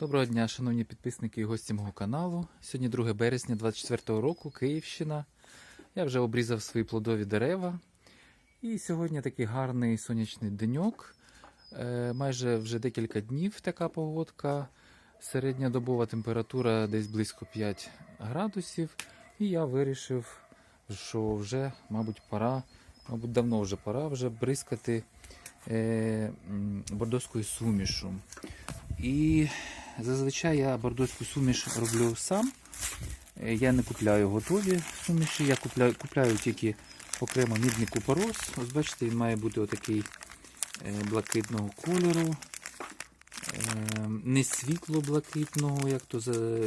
Доброго дня, шановні підписники і гості мого каналу. Сьогодні 2 березня 24 року, Київщина. Я вже обрізав свої плодові дерева. І сьогодні такий гарний сонячний деньок. Е, майже вже декілька днів така погодка. Середньодобова температура десь близько 5 градусів. І я вирішив, що вже, мабуть, пора, мабуть, давно вже пора вже бризкати е, бордоською сумішу. І зазвичай я бордоську суміш роблю сам. Е, Я не купляю готові суміші, я купляю, купляю тільки окремо мідний купорос. Ось бачите, він має бути отакий е, блакитного кольору. Е, Не світло блакитного, як то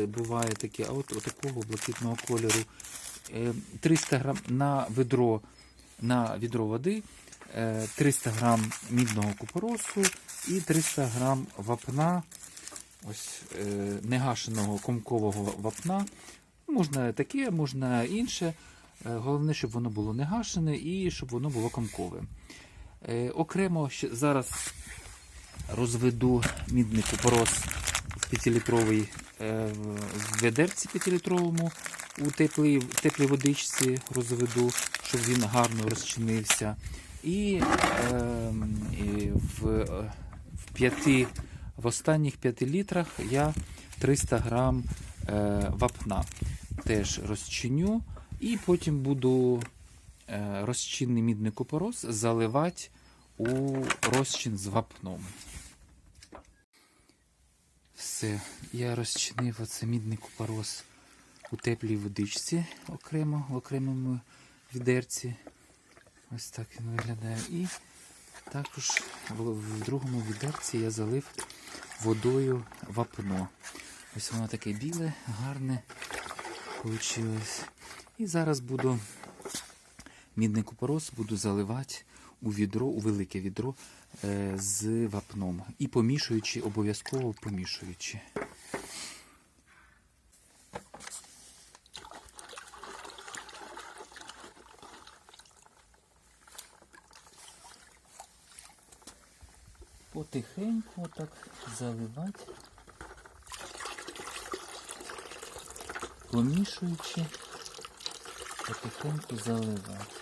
буває таке, а от такого блакитного кольору. Е, 300 грам на ведро, на відро води, е, 300 грам мідного купоросу і 300 грам вапна, ось е, негашеного комкового вапна. Можна таке, можна інше. Е, Головне, щоб воно було не гашене і щоб воно було комкове. Е, Окремо зараз розведу мідний купорос в 5-літровій е, в ведерці 5-літровому у теплій, теплій водичці розведу, щоб він гарно розчинився. І, е, і в, е, в, п'яти, в останніх 5 літрах я 300 грам е, вапна теж розчиню. І потім буду е, розчинний мідний купорос заливати у розчин з вапном. Все, я розчинив оце мідний купорос у теплій водичці окремо, в окремому відерці. Ось так він виглядає. І також в, другому відерці я залив водою вапно. Ось воно таке біле, гарне вийшло. І зараз буду мідний купорос буду заливати у відро, у велике відро е, з вапном. І помішуючи, обов'язково помішуючи. Потихеньку так заливати, помішуючи, потихеньку заливати.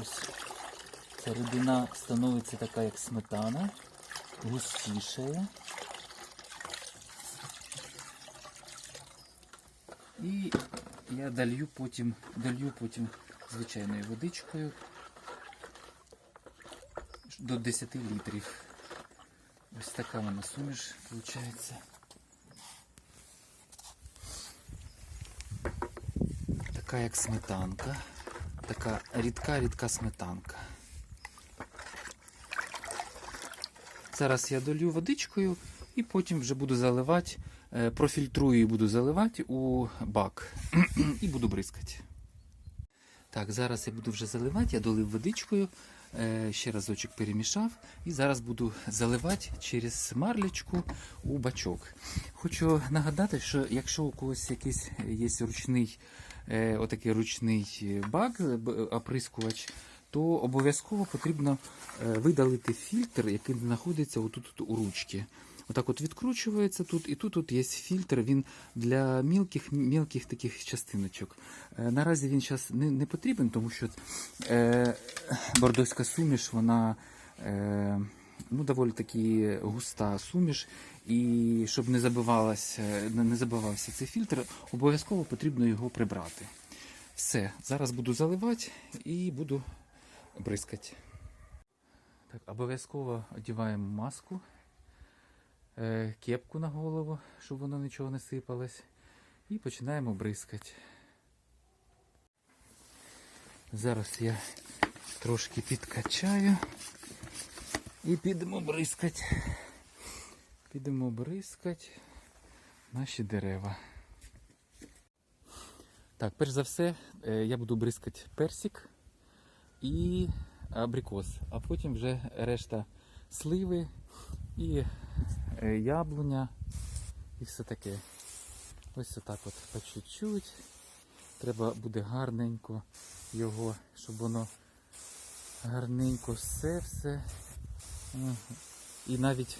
Ось ця рідина становиться така, як сметана, густішає. І я долью потім, долью потім звичайною водичкою до 10 літрів. Ось така вона суміш виходить. Така як сметанка. Така рідка-рідка сметанка. Зараз я долью водичкою і потім вже буду заливати, е, профільтрую і буду заливати у бак і буду бризкати. Так, зараз я буду вже заливати, я долив водичкою, е, ще разочок перемішав і зараз буду заливати через марлечку у бачок. Хочу нагадати, що якщо у когось якийсь є ручний, е, отакий ручний бак, оприскувач, то обов'язково потрібно е, видалити фільтр, який знаходиться отут у ручці. Отак от відкручується тут, і тут от є фільтр, він для мілких, мілких таких частиночок. Е, наразі він зараз не, не потрібен, тому що е, бордоська суміш, вона е, ну, доволі таки густа суміш. І щоб не не забивався цей фільтр, обов'язково потрібно його прибрати. Все, зараз буду заливати і буду бризкати. Так, обов'язково одягаємо маску, кепку на голову, щоб воно нічого не сипалось. І починаємо бризкати. Зараз я трошки підкачаю і підемо бризкати. Підемо бризкати наші дерева. Так, перш за все, е, я буду бризкати персик і абрикос, а потім вже решта сливи і е, яблуня і все таке. Ось отак от по чуть-чуть. Треба буде гарненько його, щоб воно Гарненько все, все. І навіть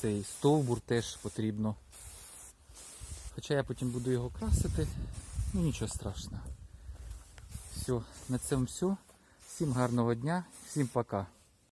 цей стовбур теж потрібно. Хоча я потім буду його красити, ну нічого страшного. Все, на цьому все. Всім гарного дня, всім пока.